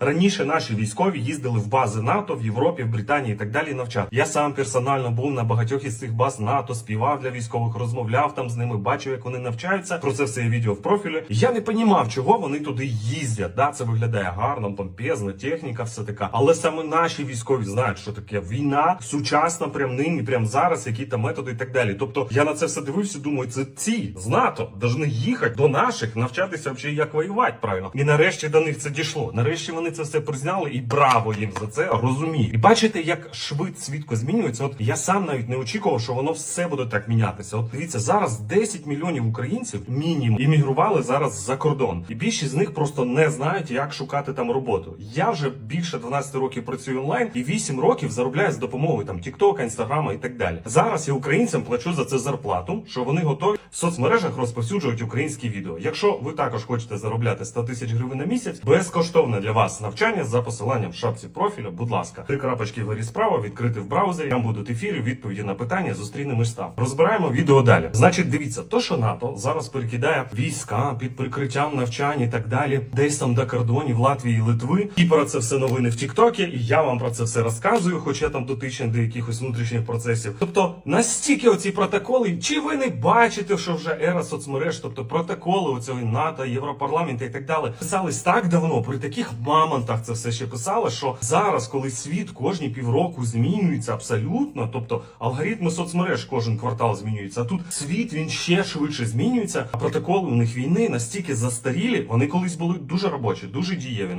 раніше наші військові їздили в бази НАТО в Європі, в Британії і так далі. Навчати. Я сам персонально був на багатьох із цих баз НАТО, співав для військових, розмовляв там з ними, бачив, як вони навчаються. Про це все є відео в профілі. Я не понімав, чого вони туди їздять. Да, це виглядає гарно, помпезно, техніка, все така. Але саме наші військові знають, що таке війна сучасна, прям нині, прям зараз, які там методи і так далі. Тобто я на це все дивився, думаю, це ці з НАТО повинні їхати до наших, навчатися взагалі, як воювати правильно. І нарешті до них це дійшло. Нарешті вони це все призняли, і браво їм за це розумію. І бачите, як швидко змінюється. От я сам навіть не очікував, що воно все буде так мінятися. От дивіться, зараз 10 мільйонів українців мінімум іммігрували зараз за кордон, і більшість з них просто не знають, як шукати там роботу. Я вже більше 12 років працюю онлайн і 8 років заробляю з допомогою там Тіктока, Інстаграма і так далі. Зараз я українцям плачу за це зарплату, що вони готові в соцмережах розповсюджувати українські відео. Якщо ви також хочете заробляти 100 тисяч гривень на місяць, безкоштовне для вас навчання за посиланням в шапці профіля. Будь ласка, три крапочки вгорі справа, відкрити в браузері. Там будуть ефіри, відповіді на питання. Зустрінемось там. Розбираємо відео далі. Значить, дивіться, то що НАТО зараз перекидає війська під прикриттям навчань і так далі, десь там до кордонів Латвії Литви. І про це все новини в Тіктокі. І я вам про це все розказую, хоча там дотичний до якихось внутрішніх процесів. Тобто настільки оці протоколи, чи ви не бачите, що вже ера соцмереж, тобто протоколи оцього НАТО, Європарламенту і так далі, писались так давно, при таких мамонтах це все ще писали, що зараз, коли світ кожні півроку змінюється абсолютно, тобто алгоритми соцмереж кожен квартал змінюється. А тут світ він ще швидше змінюється. А протоколи у них війни настільки застарілі, вони колись були дуже робочі, дуже дієві.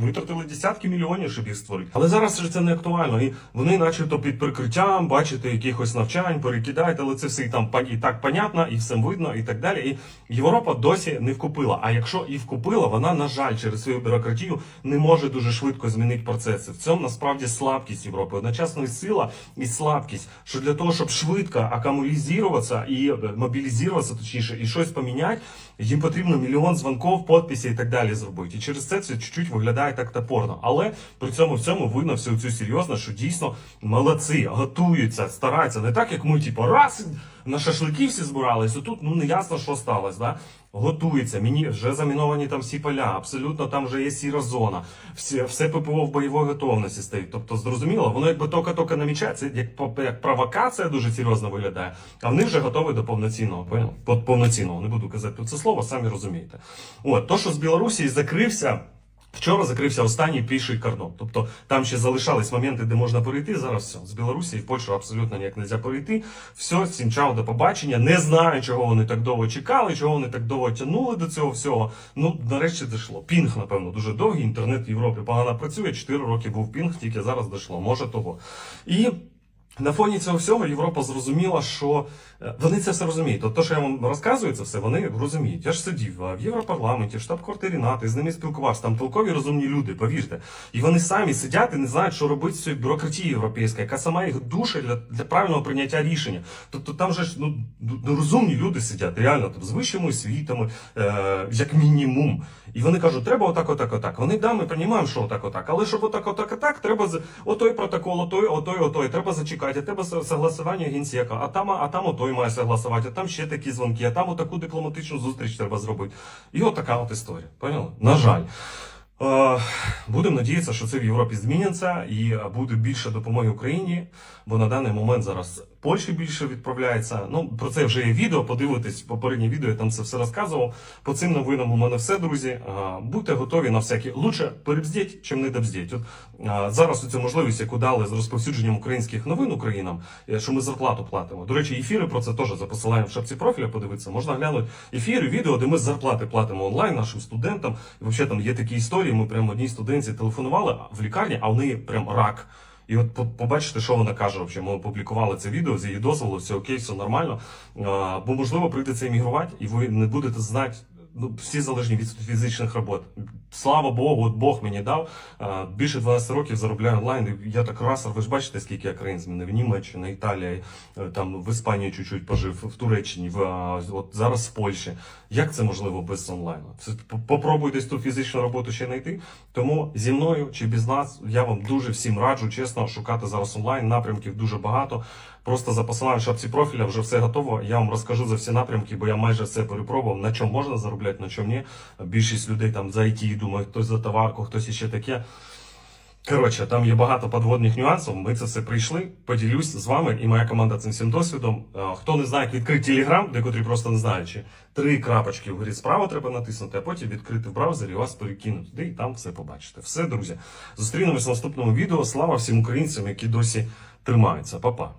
Витратили десятки мільйонів, щоб їх створити. Але зараз вже це не актуально. І вони, начебто, під прикриттям, бачите, якихось навчань, перекидають, але це все і там і так понятно, і всім видно, і так далі. І Європа досі не вкупила. А якщо і вкупила, вона на жаль через свою бюрократію не може дуже швидко змінити процеси. В цьому насправді слабкість Європи. Одночасно і сила і слабкість. Що для того, щоб швидко акумулізуватися і е, мобілізуватися, точніше, і щось поміняти, їм потрібно мільйон дзвонків, підписів і так далі зробити. І через це це чуть-чуть виглядає так топорно. Але при цьому всьому видно всю цю серйозно, що дійсно молодці, готуються, стараються. Не так, як ми, типу, раз на шашлики всі збиралися. Тут ну не ясно, що сталося. Да? Готується, мені вже заміновані там всі поля, абсолютно там вже є сіра зона, всі, все ППО в бойовій готовності стоїть. Тобто, зрозуміло, воно якби тока-тока намічається, як, як провокація дуже серйозно виглядає, а вони вже готові до повноцінного? Повноцінного, не буду казати це слово, самі розумієте. От, то, що з Білорусі закрився. Вчора закрився останній піший кордон. Тобто там ще залишались моменти, де можна перейти. Зараз все. З Білорусі і в Польщу абсолютно ніяк не можна перейти. Все, всім чао, до побачення. Не знаю, чого вони так довго чекали, чого вони так довго тягнули до цього всього. Ну, нарешті дійшло. Пінг, напевно, дуже довгий. Інтернет в Європі погано працює. 4 роки був пінг, тільки зараз дійшло. Може того. І на фоні цього всього Європа зрозуміла, що вони це все розуміють. Тобто, що я вам розказую це все, вони розуміють. Я ж сидів в Європарламенті, в штаб-квартирі НАТО, і з ними спілкувався. Там толкові розумні люди, повірте. І вони самі сидять і не знають, що робити з цією бюрократією європейською, яка сама їх душить для, для правильного прийняття рішення. Тобто там же ж ну, ну, розумні люди сидять, реально там з вищими освітами, е, як мінімум. І вони кажуть, треба отак, отак, отак. Вони да, ми приймаємо, що отак, отак. Але щоб отак, отак, отак, треба з отой протокол, отой, отой, отой. Треба зачекати, треба согласування генсека, а там, а там отой має согласувати, а там ще такі дзвонки, а там отаку дипломатичну зустріч треба зробити. І от така от історія. Поняли? На жаль. Е, Будемо надіятися, що це в Європі зміниться і буде більше допомоги Україні, бо на даний момент зараз Польщі більше відправляється. Ну про це вже є відео. Подивитись попереднє відео, я там це все розказував. По цим новинам у мене все, друзі. Будьте готові на всякі лучше перебздіть, чим не добздіть. От зараз цю можливість, яку дали з розповсюдженням українських новин Українам, е, що ми зарплату платимо. До речі, ефіри про це теж за посиланням в шапці профіля. Подивитися, можна глянути ефіри, відео, де ми зарплати платимо онлайн нашим студентам. І взагалі там є такі історії. Ми прямо одній студентці телефонували в лікарні, а в неї прям рак. І от по- побачите, що вона каже. Взагалі. Ми опублікували це відео з її дозволу, все окей, все нормально. Бо можливо прийдеться іммігрувати, і ви не будете знати. Ну, всі залежні від фізичних робот. Слава Богу, от Бог мені дав. Е, Більше 12 років заробляю онлайн. Я так раз, ви ж бачите, скільки я країн змінив. Німеччина, Італія, е, там в Іспанії чуть-чуть пожив, в Туреччині, в от зараз в Польщі. Як це можливо без онлайну? Це п- ту фізичну роботу ще знайти. Тому зі мною чи без нас я вам дуже всім раджу, чесно, шукати зараз онлайн. Напрямків дуже багато. Просто за посиланням шапці профіля вже все готово. Я вам розкажу за всі напрямки, бо я майже все перепробував. На чому можна заробляти, на чому ні. Більшість людей там за IT думає, хтось за товарку, хтось іще таке. Коротше, там є багато подводних нюансів. Ми це все прийшли. Поділюсь з вами і моя команда цим всім досвідом. Е, Хто не знає, як відкрити Телеграм, декотрі просто не знають, чи три крапочки вгорі справа треба натиснути, а потім відкрити в браузері і вас перекинуть туди і там все побачите. Все, друзі. Зустрінемось в наступному відео. Слава всім українцям, які досі тримаються. Па-па.